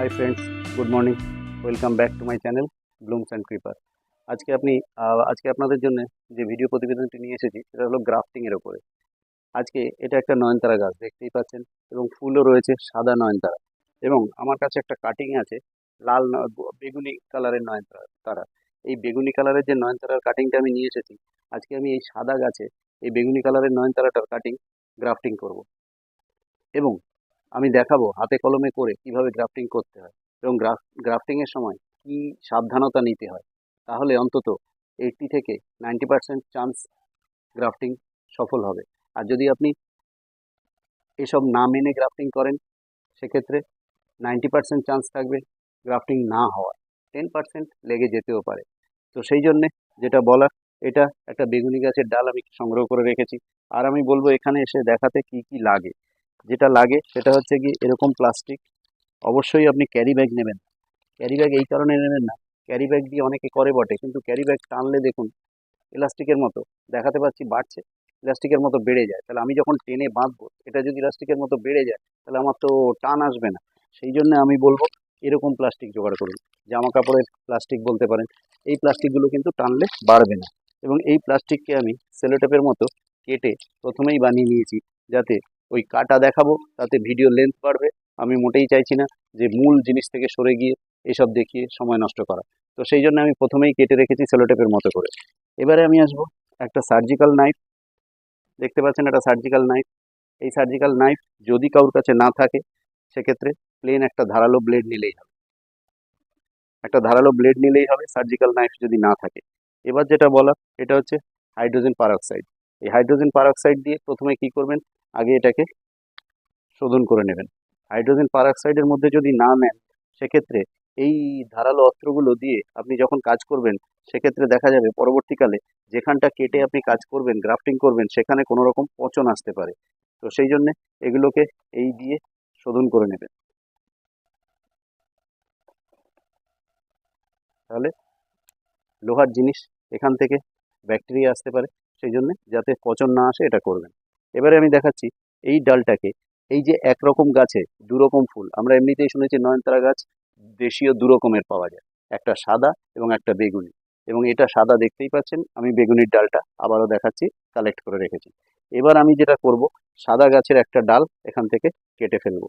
Hi friends good morning welcome back to my channel blooms and creeper আজকে আপনি আজকে আপনাদের জন্য যে ভিডিও প্রতিবেদনটি নিয়ে এসেছি, সেটা হলো গ্রাফটিংয়ের ওপরে আজকে এটা একটা নয়নতারা গাছ, দেখতেই পাচ্ছেন, এবং ফুলও রয়েছে সাদা নয়নতারা। এবং আমার কাছে একটা কাটিং আছে, লাল বেগুনি কালারের নয়নতারা, তারা। এই বেগুনি কালারের যে নয়নতারার কাটিংটা আমি নিয়ে এসেছি, আজকে আমি এই সাদা গাছে এই বেগুনি কালারের নয়নতারাটার কাটিং গ্রাফটিং করব। এবং আমি দেখাবো হাতে কলমে করে কীভাবে গ্রাফটিং করতে হয় এবং গ্রাফ গ্রাফটিংয়ের সময় কি সাবধানতা নিতে হয়। তাহলে অন্তত এইটটি থেকে নাইনটি পার্সেন্ট চান্স গ্রাফটিং সফল হবে। আর যদি আপনি এসব না মেনে গ্রাফটিং করেন, সেক্ষেত্রে নাইনটি পার্সেন্ট চান্স থাকবে গ্রাফটিং না হওয়ার। টেন পার্সেন্ট লেগে যেতেও পারে। তো সেই জন্যে যেটা বলার, এটা একটা বেগুনি গাছের ডাল আমি সংগ্রহ করে রেখেছি। আর আমি বলব এখানে এসে দেখাতে কি কি লাগে। যেটা লাগে সেটা হচ্ছে কি এরকম প্লাস্টিক অবশ্যই আপনি ক্যারি ব্যাগ নেবেন। ক্যারি ব্যাগ এই কারণে নেবেন না। ক্যারি ব্যাগ দিয়ে অনেকে করে বটে, কিন্তু ক্যারি ব্যাগ টানলে দেখুন ইলাস্টিকের মতো দেখাতে পাচ্ছি বাড়ছে ইলাস্টিকের মতো বেড়ে যায়। তাহলে আমি যখন টেনে বাঁধবো, এটা যদি ইলাস্টিকের মতো বেড়ে যায়, তাহলে আমার তো টান আসবে না। সেই জন্য আমি বলব, এরকম প্লাস্টিক জোগাড় করুন। জামা কাপড়ের প্লাস্টিক বলতে পারেন, এই প্লাস্টিকগুলো কিন্তু টানলে বাড়বে না। এবং এই প্লাস্টিককে আমি সেলোটেপের মতো কেটে প্রথমেই বানিয়ে নিয়েছি, যাতে ওই কাটা দেখাবো, তাতে ভিডিও লেন্থ বাড়বে। আমি মোটেই চাইছি না যে মূল জিনিস থেকে সরে গিয়ে এসব দেখিয়ে সময় নষ্ট করা। তো সেই জন্য আমি প্রথমেই কেটে রেখেছি সেলোটেপের মতো করে। এবারে আমি আসব একটা সার্জিক্যাল নাইফ দেখতে পাচ্ছেন একটা সার্জিক্যাল নাইফ এই সার্জিক্যাল নাইফ যদি কারোর কাছে না থাকে, সেক্ষেত্রে প্লেন একটা ধারালো ব্লেড নিলেই হবে। একটা ধারালো ব্লেড নিলেই হবে সার্জিক্যাল নাইফ যদি না থাকে। এবার যেটা বলা এটা হচ্ছে হাইড্রোজেন পারঅক্সাইড এই হাইড্রোজেন পারঅক্সাইড দিয়ে প্রথমে কি করবেন? আগে এটাকে শোধন করে নেবেন। হাইড্রোজেন পারঅক্সাইডের মধ্যে যদি না নেন, সেক্ষেত্রে এই ধারালো অস্ত্রগুলো দিয়ে আপনি যখন কাজ করবেন, সেক্ষেত্রে দেখা যাবে পরবর্তীকালে যেখানটা কেটে আপনি কাজ করবেন গ্রাফটিং করবেন, সেখানে কোনো রকম পচন আসতে পারে। তো সেই জন্যে এগুলোকে এই দিয়ে শোধন করে নেবেন। তাহলে লোহার জিনিস এখান থেকে ব্যাকটেরিয়া আসতে পারে। সেই জন্যে যাতে পচন না আসে, এটা করবেন। এবারে আমি দেখাচ্ছি এই ডালটাকে। এই যে একরকম গাছে দু রকম ফুল, আমরা এমনিতেই শুনেছি নয়নতারা গাছ দেশীয় দু রকমের পাওয়া যায়। একটা সাদা এবং একটা বেগুনি। এবং এটা সাদা দেখতেই পাচ্ছেন, আমি বেগুনির ডালটা আবারও দেখাচ্ছি, কালেক্ট করে রেখেছি। এবার আমি যেটা করব, সাদা গাছের একটা ডাল এখান থেকে কেটে ফেলব।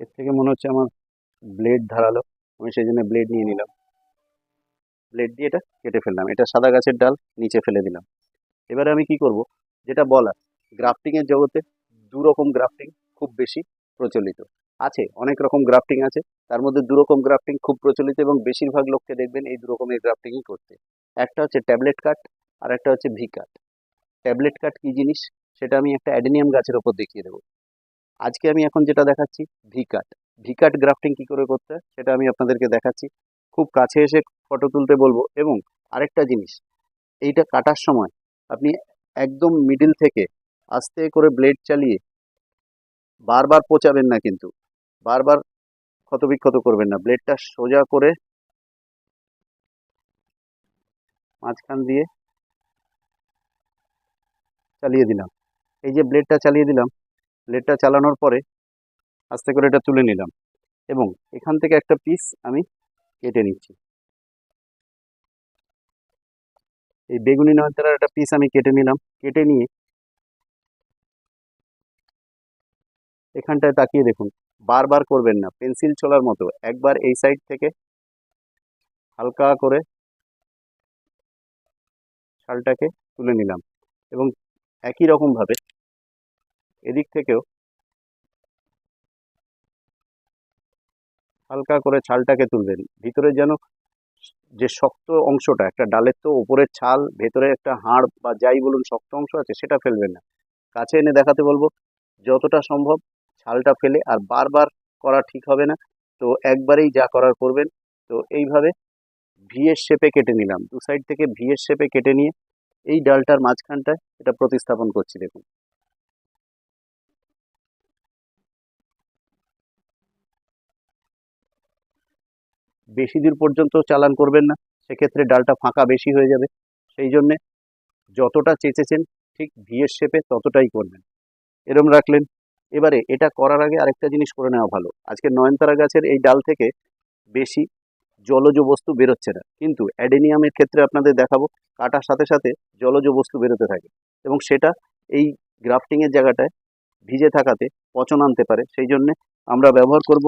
এর থেকে মনে হচ্ছে আমার ব্লেড ধারালো। আমি সেই জন্য ব্লেড নিয়ে নিলাম। ব্লেড দিয়ে এটা কেটে ফেললাম। এটা সাদা গাছের ডাল, নিচে ফেলে দিলাম। এবারে আমি কি করব? যেটা বলা গ্রাফটিংয়ের জগতে দু রকম গ্রাফটিং খুব বেশি প্রচলিত। আছে, অনেক রকম গ্রাফটিং আছে। তার মধ্যে দু রকম গ্রাফটিং খুব প্রচলিত এবং বেশিরভাগ লোককে দেখবেন এই দু রকমের গ্রাফটিংই করতে। একটা হচ্ছে ট্যাবলেট কাট আর একটা হচ্ছে ভি কাট ট্যাবলেট কাট কী জিনিস? সেটা আমি একটা অ্যাডেনিয়াম গাছের ওপর দেখিয়ে দেবো। আজকে আমি এখন যেটা দেখাচ্ছি, ভিকাট। ভিকাট গ্রাফটিং কী করে করতে সেটা আমি আপনাদেরকে দেখাচ্ছি। খুব কাছে এসে ফটো তুলতে বলব। এবং আরেকটা জিনিস, এইটা কাটার সময় আপনি একদম মিডিল থেকে আস্তে করে ব্লেড চালিয়ে বারবার পচাবেন না কিন্তু। বারবার ক্ষতবিক্ষত করবেন না। ব্লেডটা সোজা করে মাঝখান দিয়ে চালিয়ে দিলাম। এই যে ব্লেডটা চালিয়ে দিলাম ব্লেডটা চালানোর পরে আস্তে করে এটা তুলে নিলাম এবং এখান থেকে একটা পিস আমি কেটে নিচ্ছি। এই বেগুনি নয়নতারার একটা পিস আমি কেটে নিলাম। কেটে নিয়ে এখানটায় তাকিয়ে দেখুন, বারবার করবেন না, পেন্সিল ছোলার মতো। একবার এই সাইড থেকে হালকা করে শালটাকে তুলে নিলাম এবং একই রকমভাবে এদিক থেকেও হালকা করে ছালটাকে তুলবেন। ভিতরে যেন যে শক্ত অংশটা, একটা ডালের তো ওপরের ছাল, ভেতরে একটা হাড় বা যাই বলুন শক্ত অংশ আছে, সেটা ফেলবেন না। কাছে এনে দেখাতে বলব, যতটা সম্ভব ছালটা ফেলে, আর বারবার করা ঠিক হবে না। তো একবারেই যা করার করবেন। তো এইভাবে ভিএর শেপে কেটে নিলাম। দু সাইড থেকে ভিএর শেপে কেটে নিয়ে এই ডালটার মাঝখানটায় এটা প্রতিস্থাপন করছি, দেখুন। বেশি দূর পর্যন্ত চালান করবেন না, সেক্ষেত্রে ডালটা ফাঁকা বেশি হয়ে যাবে। সেই জন্যে যতটা চেঁচেছেন, ঠিক ভিএর শেপে ততটাই করবেন। এরম রাখলেন। এবারে এটা করার আগে আরেকটা জিনিস করে নেওয়া ভালো। আজকে নয়নতারা গাছের এই ডাল থেকে বেশি জলজ বস্তু বেরোচ্ছে না। কিন্তু অ্যাডেনিয়ামের ক্ষেত্রে আপনাদের দেখাবো, কাটার সাথে সাথে জলজ বস্তু বেরোতে থাকে এবং সেটা এই গ্রাফটিংয়ের জায়গাটায় ভিজে থাকাতে পচন আনতে পারে। সেই জন্যে আমরা ব্যবহার করব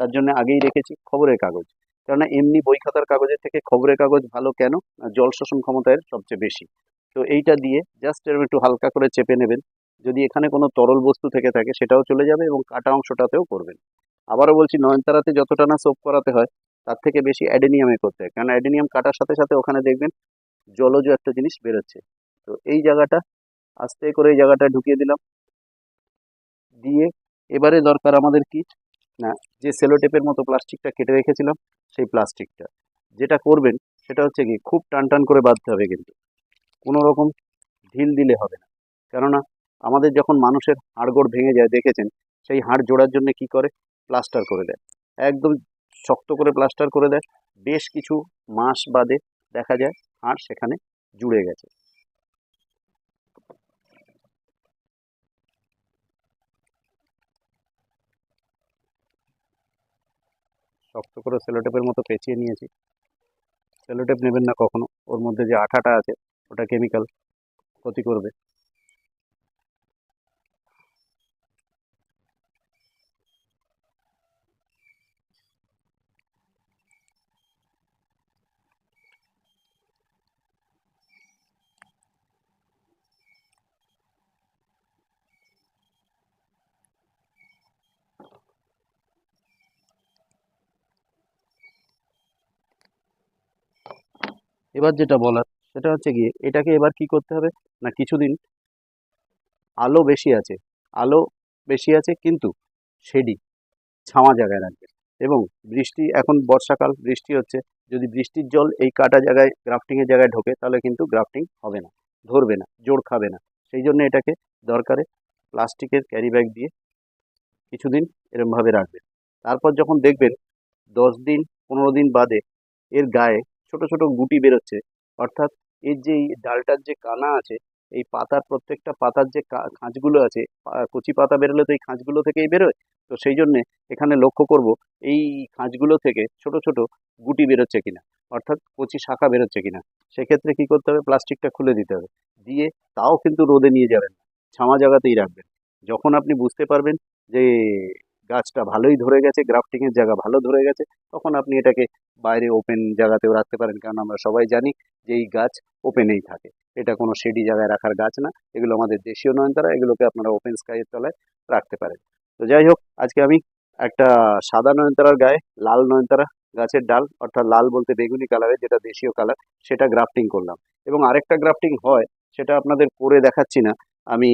তার জন্য আগেই রেখেছি খবরের কাগজ। কেননা এমনি বই খাতার কাগজের থেকে খবরের কাগজ ভালো কেন? জল শোষণ ক্ষমতায় সবচেয়ে বেশি। তো এইটা দিয়ে জাস্ট এরকম একটু হালকা করে চেপে নেবেন। যদি এখানে কোনো তরল বস্তু থেকে থাকে সেটাও চলে যাবে এবং কাটা অংশটাতেও করবেন। আবারও বলছি, নয়নতারাতে যতটা না সোপ করাতে হয়, তার থেকে বেশি অ্যাডেনিয়ামে করতে হয়। কারণ অ্যাডেনিয়াম কাটার সাথে সাথে ওখানে দেখবেন জলজ একটা জিনিস বেরোচ্ছে। তো এই জায়গাটা, আস্তে করে এই জায়গাটা ঢুকিয়ে দিলাম। দিয়ে এবারে দরকার আমাদের কি যে সেলোটেপের মতো প্লাস্টিকটা কেটে রেখেছিলাম, সেই প্লাস্টিকটা যেটা করবেন, সেটা হচ্ছে কি, খুব টান টান করে বাঁধতে হবে কিন্তু। কোনো রকম ঢিল দিলে হবে না। কেননা, আমাদের যখন মানুষের হাড়গোড় ভেঙে যায়, দেখেছেন? সেই হাড় জোড়ার জন্য কি করে? প্লাস্টার করে দেয়। একদম শক্ত করে প্লাস্টার করে দেয়। বেশ কিছু মাস বাদে দেখা যায়, হাড় সেখানে জুড়ে গেছে। শক্ত করে সেলোটেপের মতো পেঁচিয়ে নিয়েছি। সেলোটেপ নেবেন না কখনো। ওর মধ্যে যে আঠাটা আছে, ওটা কেমিক্যাল ক্ষতি করবে। এবার যেটা বলার, সেটা হচ্ছে গিয়ে এটাকে এবার কি করতে হবে? না, কিছুদিন আলো বেশি আছে, আলো বেশি আছে কিন্তু শেডি, ছাওয়া জায়গায় রাখবে। এবং বৃষ্টি, এখন বর্ষাকাল, বৃষ্টি হচ্ছে, যদি বৃষ্টির জল এই কাটা জায়গায় গ্রাফটিংয়ের জায়গায় ঢোকে, তাহলে কিন্তু গ্রাফটিং হবে না, ধরবে না, জোর খাবে না। সেই জন্য এটাকে দরকারে প্লাস্টিকের ক্যারি ব্যাগ দিয়ে কিছুদিন এরমভাবে রাখবেন। তারপর যখন দেখবেন দশ দিন, পনেরো দিন বাদে এর গায়ে ছোট ছোট গুটি বেরোচ্ছে। অর্থাৎ এর যে ডালটার যে কানা আছে, এই পাতার প্রত্যেকটা পাতার যে খাঁজগুলো আছে কচি পাতা বেরোলে তো এই খাঁজগুলো থেকেই বেরোয়। তো সেই জন্যে এখানে লক্ষ্য করব, এই খাঁজগুলো থেকে ছোট ছোট গুটি বেরোচ্ছে কিনা, অর্থাৎ কচি শাখা বেরোচ্ছে কিনা। সেক্ষেত্রে কি করতে হবে? প্লাস্টিকটা খুলে দিতে হবে। দিয়ে তাও কিন্তু রোদে নিয়ে যাবেন ছামা জায়গাতেই রাখবেন। যখন আপনি বুঝতে পারবেন যে গাছটা ভালোই ধরে গেছে গ্রাফটিংয়ের জায়গা ভালো ধরে গেছে, তখন আপনি এটাকে বাইরে ওপেন জায়গাতেও রাখতে পারেন। কারণ আমরা সবাই জানি যে এই গাছ ওপেনেই থাকে। এটা কোনো শেডি জায়গায় রাখার গাছ না। এগুলো আমাদের দেশীয় নয়নতারা, এগুলোকে আপনারা ওপেন স্কাইয়ের তলায় রাখতে পারেন। তো যাই হোক, আজকে আমি একটা সাদা নয়নতারার গায়ে লাল নয়নতারা গাছের ডাল, অর্থাৎ লাল বলতে বেগুনি কালারের যেটা দেশীয় কালার সেটা গ্রাফটিং করলাম। এবং আরেকটা গ্রাফটিং হয়, সেটা আপনাদের করে দেখাচ্ছি না। আমি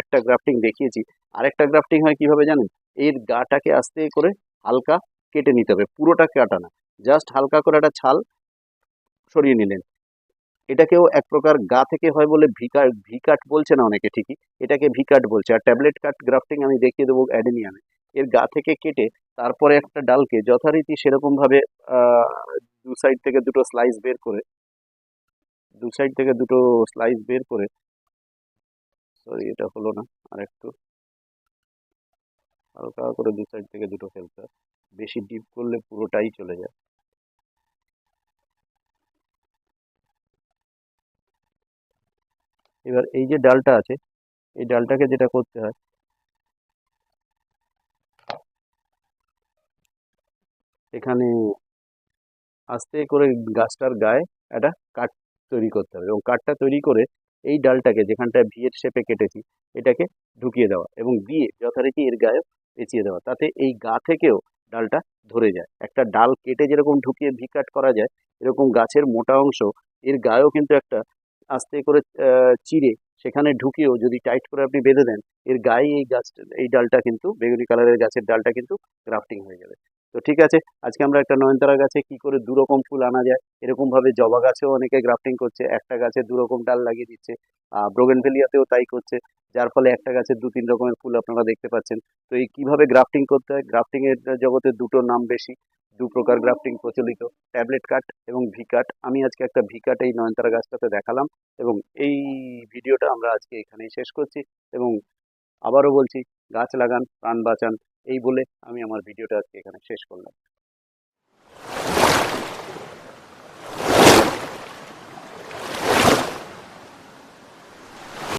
একটা গ্রাফটিং দেখিয়েছি। আরেকটা গ্রাফটিং হয় কীভাবে জানেন? এর গাটাকে আস্তে করে হালকা কেটে নিতে হবে, পুরোটা কাটা না। জাস্ট হালকা করে একটা ছাল সরিয়ে নিলেন। এটাকেও এক প্রকার গা থেকে হয় বলে ভিকাট ভিকাট বলছে না অনেকে ঠিকই, এটাকে ভিকাট বলছে। আর ট্যাবলেট কাট গ্রাফটিং আমি দেখিয়ে দেবো অ্যাডেনিয়ামে। এর গা থেকে কেটে তারপরে একটা ডালকে যথারীতি সেরকমভাবে দু সাইড থেকে দুটো স্লাইস বের করে, দু সাইড থেকে দুটো স্লাইস বের করে সরি এটা হলো না আর একটু হালকা করে দু সাইড থেকে দুটো ফেলতে হয়। বেশি ডিপ করলে পুরোটাই চলে যায়। এবার এই যে ডালটা আছে, এই ডালটাকে যেটা করতে হয়, এখানে আস্তে করে গাছটার গায়ে একটা কাঠ তৈরি করতে হবে এবং কাঠটা তৈরি করে এই ডালটাকে যেখানটায় ভিয়ের শেপে কেটেছি, এটাকে ঢুকিয়ে দেওয়া এবং দিয়ে যথারীতি এর গায়ে পেঁচিয়ে দেওয়া। তাতে এই গা থেকেও ডালটা ধরে যায়। একটা ডাল কেটে যেরকম ঢুকিয়ে ভি কাট করা যায়, এরকম গাছের মোটা অংশ এর গায়েও কিন্তু একটা আস্তে করে চিড়ে সেখানে ঢুকিয়েও যদি টাইট করে আপনি বেঁধে দেন, এর গায়ে এই গাছ এই ডালটা কিন্তু বেগুনি কালারের গাছের ডালটা কিন্তু গ্রাফটিং হয়ে যাবে। তো ঠিক আছে, আজকে আমরা একটা নয়নতারা গাছে কি করে দু রকম ফুল আনা যায়, এরকম ভাবে জবা গাছেও অনেকে গ্রাফটিং করছে, একটা গাছে দু রকম ডাল লাগিয়ে দিচ্ছে ব্রোগেনভেলিয়াতেও তাই করছে, যার ফলে একটা গাছে দু তিন রকমের ফুল আপনারা দেখতে পাচ্ছেন। তো এই কীভাবে গ্রাফটিং করতে হয় গ্রাফটিং এর জগতে দুটো নাম বেশি, দু প্রকার গ্রাফটিং প্রচলিত ট্যাবলেট কাট এবং ভি কাট আমি আজকে একটা ভি কাট এই নয়নতারা গাছটাতে দেখালাম এবং এই ভিডিওটা আমরা আজকে এখানেই শেষ করছি এবং আবারও বলছি, গাছ লাগান, প্রাণ বাঁচান এই বলে আমি আমার ভিডিওটা আজকে এখানে শেষ করলাম।